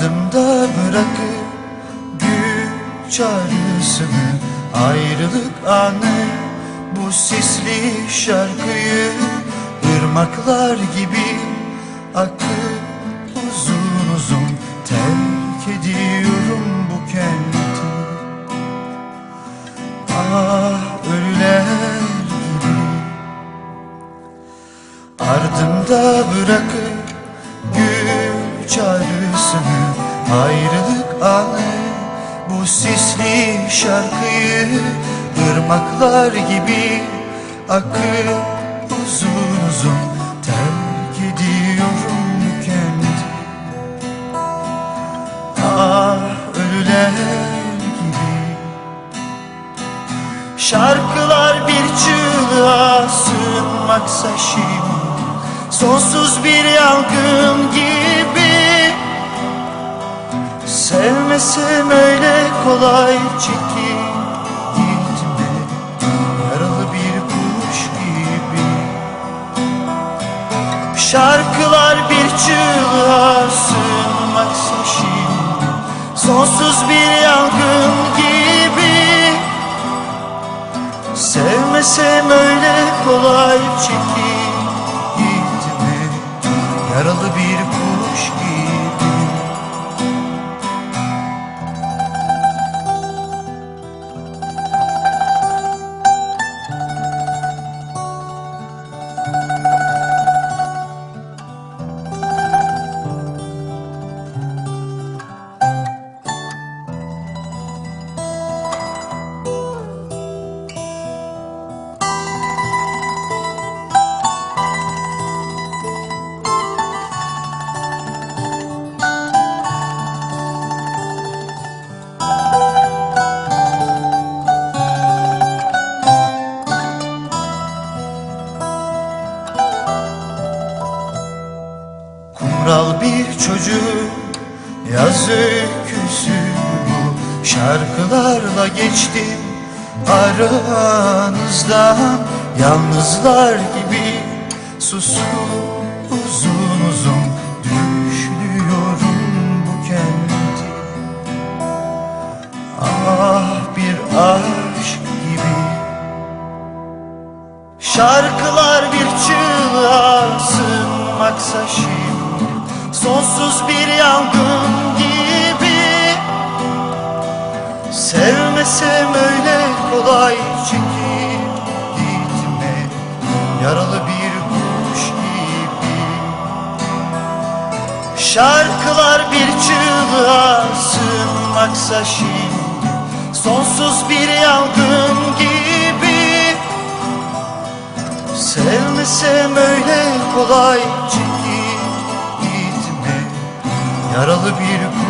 Ardımda bırakıp güç çağrısını Ayrılık anı bu sisli şarkıyı ırmaklar gibi akıp uzun uzun terk ediyorum bu kenti. Ah ölüler gibi. Ardımda bırakıp gül çağrısını Ayrılık anı. Bu sisli şarkıyı ırmaklar gibi akıp uzun uzun terk ediyorum bu kenti Ah ölüler gibi. Şarkılar bir çığlığa sığınmaksa şimdi Sonsuz bir yangın gibi Sevmesem öyle kolay çekip gitme Yaralı bir kuş gibi. Şarkılar bir çığlığa sığınmaksa şimdi Sonsuz bir yangın gibi. Sevmesem öyle kolay çekip gitme Yaralı bir aranızdan Yalnızlar gibi susup uzun uzun Düşünüyorum bu kenti. Ah bir aşk gibi. Şarkılar bir çığlığa sığınmaksa şimdi Sonsuz bir yangın Şarkılar bir çığlığa sığınmaksa şimdi Sonsuz bir yangın gibi. Sevmesem öyle kolay çekip gitme. Yaralı bir kuş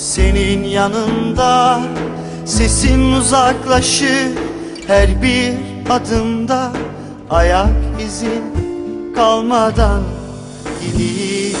senin yanında Sesin uzaklaşır her bir adımda. Ayak izin kalmadan gidiyorum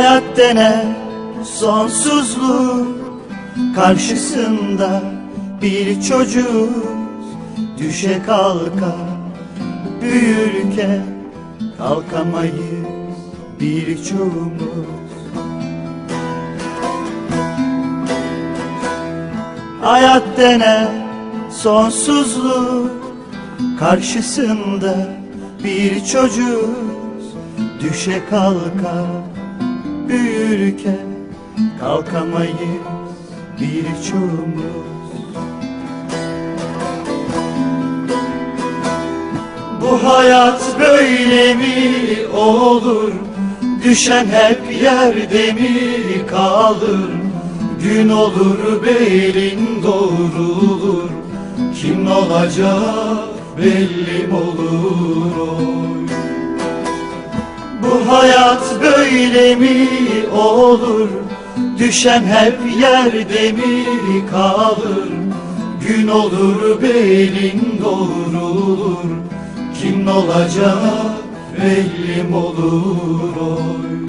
Hayat denen sonsuzluk. Karşısında bir çocuk Düşe kalka büyürken Kalkamayız birçoğumuz Hayat denen sonsuzluk. Karşısında bir çocuk Düşe kalka büyürken Kalkamayız birçoğumuz Bu hayat böyle mi olur? Düşen hep yerde mi kalır. Gün olur belin doğrulur. Kim olacak belli olur Bu hayat böyle mi olur? Düşen hep yerde mi kalır? Gün olur belin doğrulur Kim olacak belli mi olur oy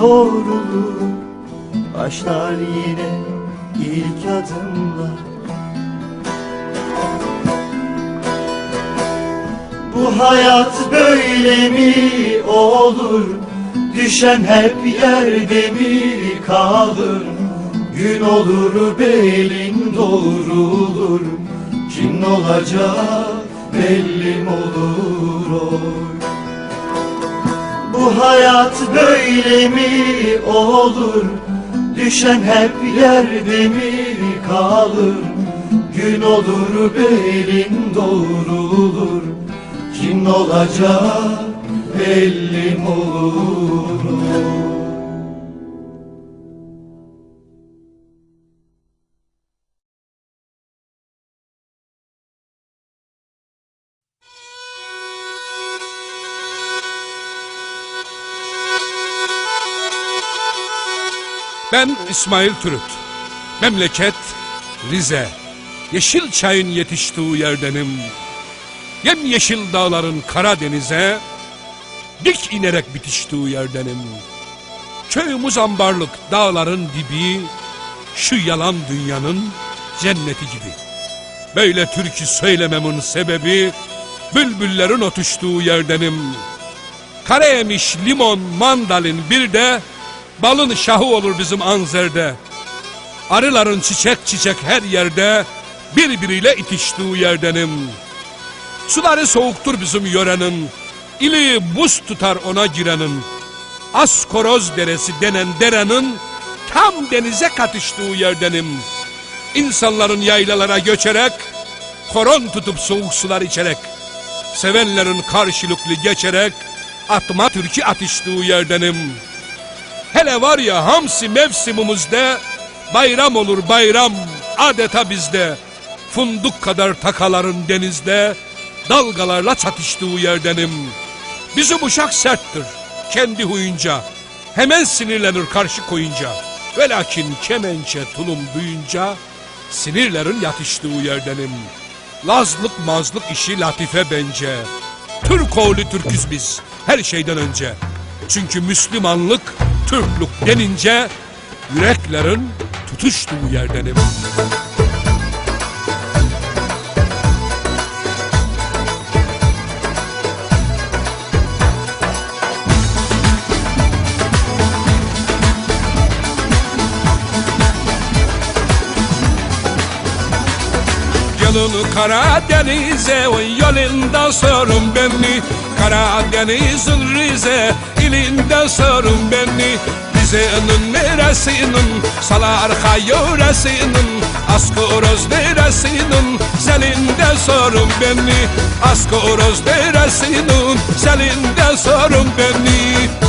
doğrulur Başlar yine ilk adımlar Bu hayat böyle mi olur? Düşen hep yerde mi kalır? Gün olur belin doğrulur Kim olacak belli mi olur oy? Bu hayat böyle mi olur? Düşen hep yerde mi kalır? Gün olur belin doğrulur Kim olacak belli olur? Ben İsmail Türüt. Memleket Rize. Yeşil çayın yetiştiği yerdenim. Yemyeşil dağların Karadeniz'e dik inerek bitiştiği yerdenim. Köyümüz ambarlık dağların dibi, şu yalan dünyanın cenneti gibi. Böyle türkü söylememin sebebi, bülbüllerin ötüştüğü yerdenim. Karayemiş, limon, mandalin bir de balın şahı olur bizim Anzer'de. Arıların çiçek çiçek her yerde birbiriyle itiştiği yerdenim. Suları soğuktur bizim yörenin, ili buz tutar ona girenin. Askoroz deresi denen derenin tam denize katıştığı yerdenim. İnsanların yaylalara göçerek, koron tutup soğuk sular içerek, sevenlerin karşılıklı geçerek, atma türkü atıştığı yerdenim. Hele var ya hamsi mevsimimizde bayram olur bayram adeta bizde. Funduk kadar takaların denizde dalgalarla çatıştığı yerdenim. Bizim uşak serttir kendi huyunca. Hemen sinirlenir karşı koyunca. Ve lakin kemençe tulum duyunca sinirlerin yatıştığı yerdenim. Lazlık mazlık işi latife bence. Türk oğlu Türküz biz her şeyden önce. Çünkü Müslümanlık Türklük denince yüreklerin tutuştuğu yerdenim. Yolunu Karadeniz'e o yolundan sorun beni Karadeniz'in Rize ilinden sorun beni Rize'nin neresinin salar yöresinin Askoroz neresinin selinden sorun beni Askoroz neresinin selinden sorun beni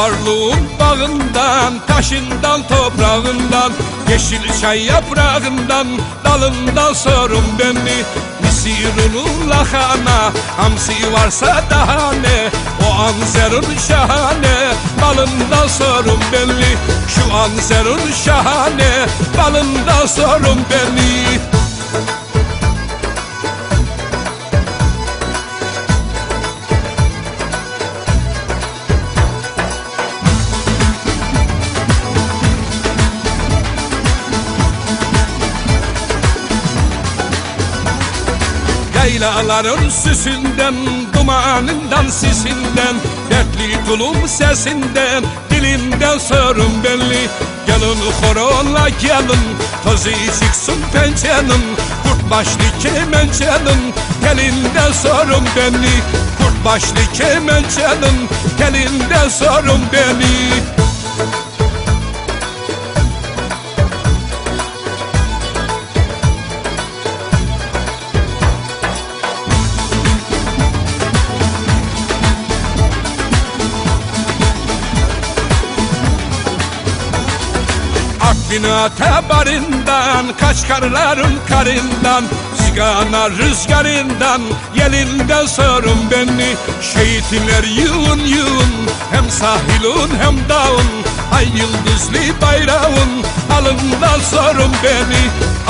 Ambarlığın bağından, taşından, toprağından Yeşil çay yaprağından, dalından sorun beni. Misirunun lahana, hamsi varsa daha ne? O anzerun şahane, balından sorun beni. Şu anzerun şahane, balından sorun beni Yaylaların süsünden, dumanından, sisinden Dertli tulum sesinden, dilinden sorun belli. Gelin horolla gelin, tozu çıksın pençenin Kurt başlı kemençenin, telinden sorun beni Kurt başlı kemençenin, telinden sorun beni Bina tebarından Kaç karların karından Zigana rüzgarından Yelinden sorun beni. Şehitler yığın yığın Hem sahilun hem dağın Ay yıldızlı bayrağın Alından sorun beni.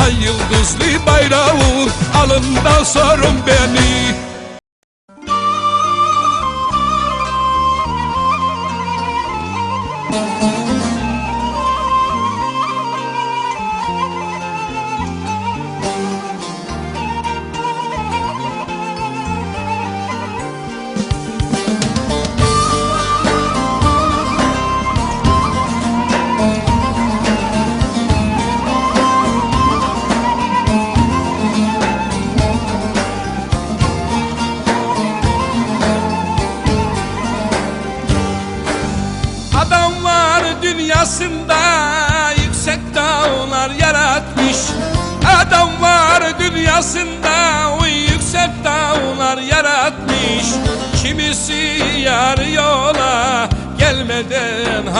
Ay yıldızlı bayrağın Alından sorun beni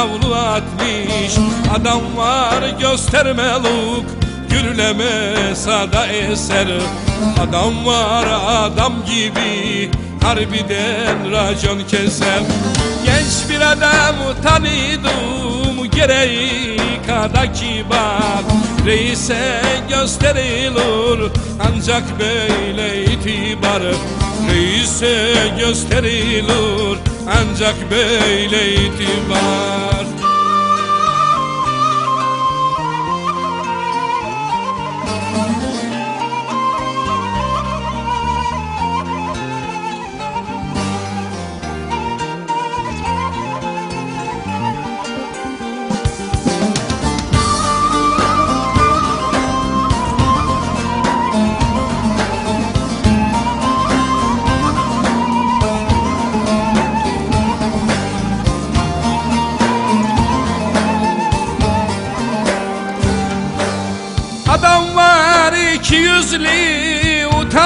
havlu atmış. Adam var göstermeluk gürleme sada eser. Adam var adam gibi harbiden racon keser. Genç bir adam tanıdım gereği kadar kibar. Reise gösterilir ancak böyle itibar Reise gösterilir ancak böyle itibar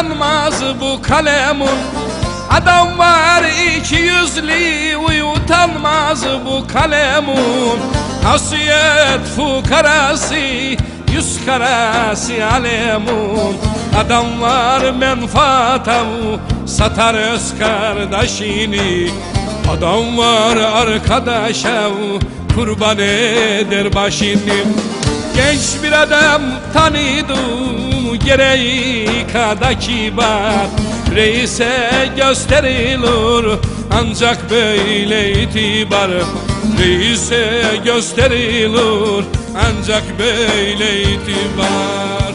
yüzlü utanmaz bu kalemun. Adam var iki yüzlü utanmaz bu kalemun. Hasiyet fukarası yüz karası alemun. Adam var menfaata satar öz kardeşini. Adam var arkadaşa kurban eder başını. Genç bir adam tanıdım gereği kadar kibar Reise gösterilir. Ancak böyle itibar Reise gösterilir. Ancak böyle itibar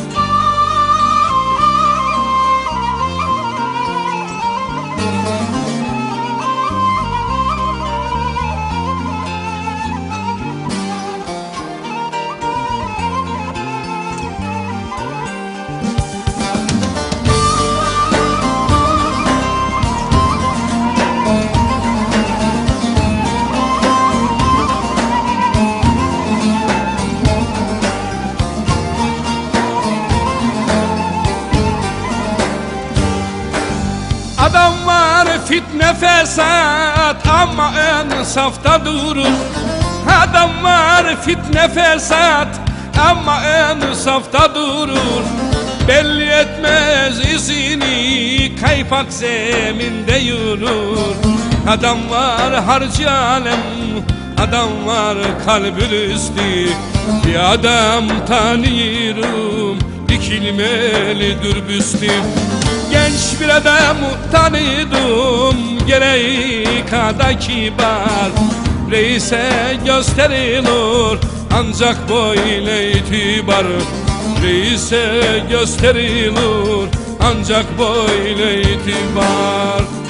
fitne fesat ama ön safta durur. Adam var fitne fesat ama ön safta durur. Belli etmez izini kaypak zeminde yürür. Adam var harcı alem Adam var kalbin üstü. Bir adam tanıyorum Dikilmelidir büstüm Genç bir adam tanıdım Gereği kadar kibar. Reise gösterilir Ancak böyle itibar. Reise gösterilir Ancak böyle itibar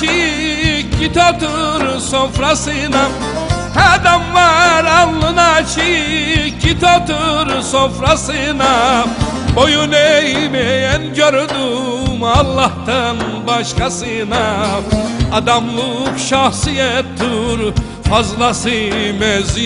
Şik Git otur sofrasına. Adam var alnına açık Git otur sofrasına. Boyun eğmeyen gördüm Allah'tan başkasına. Adamlık şahsiyettir Fazlası meziyet